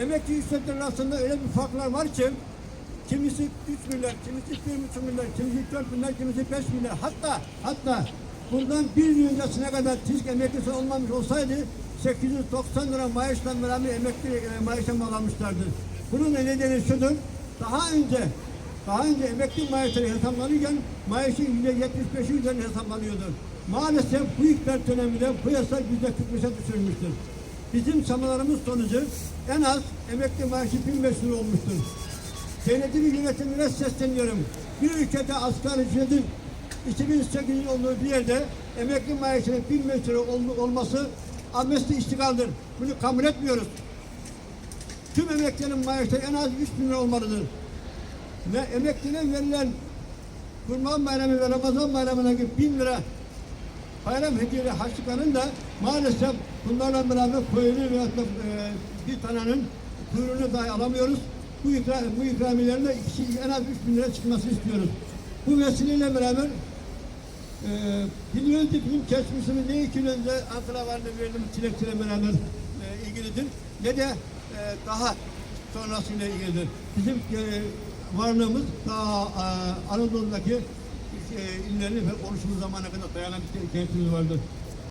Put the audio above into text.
Emekli ücretleri arasında öyle bir farklar var ki kimisi 3 milyar, kimisi 1,5 milyar, kimisi 4 milyar, kimisi 5 milyar. Hatta hatta bundan bir yıl öncesine kadar TİSK emeklisi olmamış olsaydı 890 lira maaşla beraber emekli e, maaşa bağlanmışlardı. Bunun nedeni şudur. Daha önce daha önce emekli maaşları hesaplanırken maaşın yüzde 75'i üzerine hesaplanıyordu. Maalesef bu iktidar döneminde bu yasa yüzde 45'e düşürmüştür. Bizim çabalarımız sonucu en az emekli maaşı 1500 lira olmuştur. Devletin yönetimine sesleniyorum. Bir ülkede asgari ücretin 2008 olduğu bir yerde emekli maaşının 1500 lira ol- olması amnesti iştigaldir. Bunu kabul etmiyoruz. Tüm emeklilerin maaşları en az 3 bin lira olmalıdır. Ve emeklilere verilen Kurban Bayramı ve Ramazan Bayramı'na gibi bin lira bayram hediyeleri harçlıkların da maalesef bunlarla beraber koyunu ve e, bir tanenin kuyruğunu dahi alamıyoruz. Bu, ikram, bu ikramiyelerin de ikisi en az 3 bin lira çıkmasını istiyoruz. Bu vesileyle beraber e, biliyoruz ki bizim geçmişimiz ne iki yıl önce Ankara Valide verdiğim dilekçeyle beraber e, ilgilidir ne de e, daha sonrasıyla ilgilidir. Bizim e, varlığımız daha e, Anadolu'daki e, illerin ve oluşumu zamana kadar dayanan bir geçmişimiz vardır.